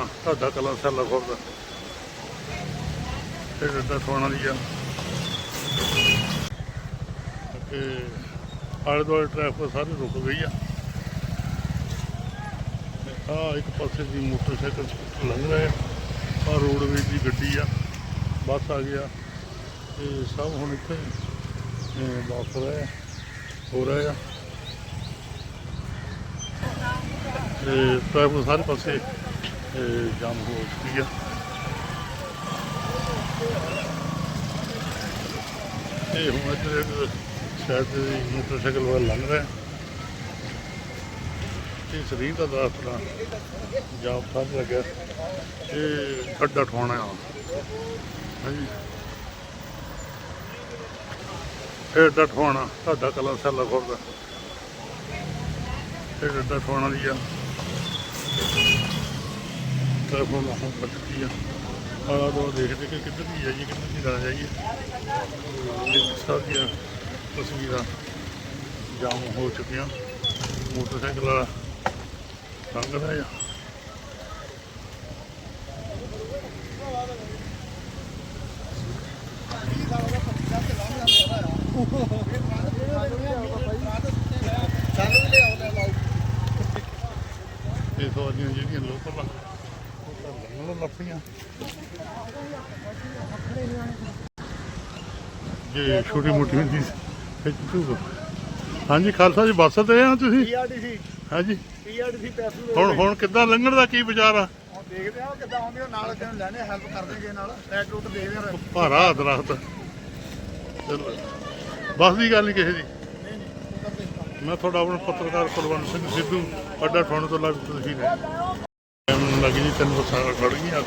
ਠਵਾਣਾ ਤੁਹਾਡਾ ਕਲਾ ਸੈਲਾ ਖੁਰਦਾ ਇਹ ਡੱਡਾ ਠਵਾਣਾ ਦੀ ਆ ਤੇ ਆਲੇ ਦੁਆਲੇ ਟ੍ਰੈਫਿਕ ਸਾਰੀ ਰੁਕ ਗਈ ਆ। ਆ ਇੱਕ ਪਾਸੇ ਦੀ ਮੋਟਰਸਾਈਕਲ ਸਕੂਟਰ ਲੰਘ ਰਹੇ ਆ। ਰੋਡਵੇਜ ਦੀ ਗੱਡੀ ਆ, ਬੱਸ ਆ ਗਿਆ। ਤੇ ਸਭ ਹੁਣ ਇੱਥੇ ਵਾਪਸ ਰਿਹਾ ਹੋ ਰਿਹਾ ਆ। ਤੇ ਟ੍ਰੈਫਿਕ ਸਾਰੇ ਪਾਸੇ ਜਾਮ ਹੋ ਚੁੱਕੀ ਆ। ਇਹ ਹੁਣ ਇੱਧਰ ਸ਼ਾਇਦ ਮੋਟਰਸਾਈਕਲ ਵਾਲਾ ਲੰਘ ਰਿਹਾ। ਇਹ ਸਰੀਰ ਦਾ ਦਾਸਤਰਾ ਜਾਮ ਸਾਹ ਲੱਗਿਆ ਇਹ ਖੱਡਾ ਠਾਉਣਾ ਆ। ਹਾਂਜੀ। ਇਹ ਡੱਡਾ ਠਾਉਣਾ ਤੁਹਾਡਾ ਕਲਾ ਸੈਲਾ ਖੁਰਦਾ। ਇਹ ਡੱਡਾ ਠਾਉਣਾ ਦੀ ਆ। ਟੈਲੀਫੋਨ ਹੁਣ ਬੱਚੀ ਆ। ਆਲਾ ਦੋ ਦੇਖਦੇ ਕਿ ਕਿੱਧਰ ਦੀ ਜਾਈਏ, ਕਿੱਧਰ ਦੀ ਨਾ ਜਾਈਏ। ਸਭ ਦੀਆਂ ਤਸਵੀਰਾਂ ਜਾਮ ਹੋ ਚੁੱਕੀਆਂ। ਮੋਟਰਸਾਈਕਲ ਵਾਲਾ ਲੰਘ ਰਿਹਾ ਆ। ਇਹ ਸਵਾਰੀਆਂ ਜਿਹੜੀਆਂ ਲੋਕਲ ਆ ਉਹ ਤਾਂ ਲੰਘਣ ਲੱਪੀਆਂ ਜੇ ਛੋਟੀ ਮੋਟੀ ਹੁੰਦੀ ਝੂਠ ਹਾਂਜੀ ਖਾਲਸਾ ਜੀ ਬੱਸ ਤੇ ਆ ਤੁਸੀਂ? ਪੀਆਰਡੀਸੀ। ਹਾਂਜੀ। ਪੀਆਰਡੀਸੀ ਹੁਣ ਹੁਣ ਕਿੱਦਾਂ ਲੰਘਣ ਦਾ ਕੀ ਵਿਚਾਰ ਆ? ਹੁਣ ਦੇਖਦੇ ਆ ਕਿੱਦਾਂ ਆਉਂਦੇ ਆ ਨਾਲ ਤੈਨੂੰ ਲੈਣੇ ਹੈਲਪ ਕਰਦੇ ਜੇ ਨਾਲ। ਰੈਡ ਰੂਟ ਦੇਖਦੇ ਆ। ਭਾਰਾ ਦਰਖਤ। ਚਲੋ। ਬੱਸ ਦੀ ਗੱਲ ਨਹੀਂ ਕਿਸੇ ਦੀ। ਮੈਂ ਤੁਹਾਡਾ ਆਪਣਾ ਪੱਤਰਕਾਰ ਕੁਲਵੰਤ ਸਿੰਘ ਸਿੱਧੂ ਅੱਡਾ ਠਾਣੇ ਤੋਂ ਲੱਗ ਤਸਵੀਰ ਹੈ ਲੱਗੀ ਜੀ ਤਿੰਨ ਬੱਸਾਂ ਖੜ ਗਈਆਂ।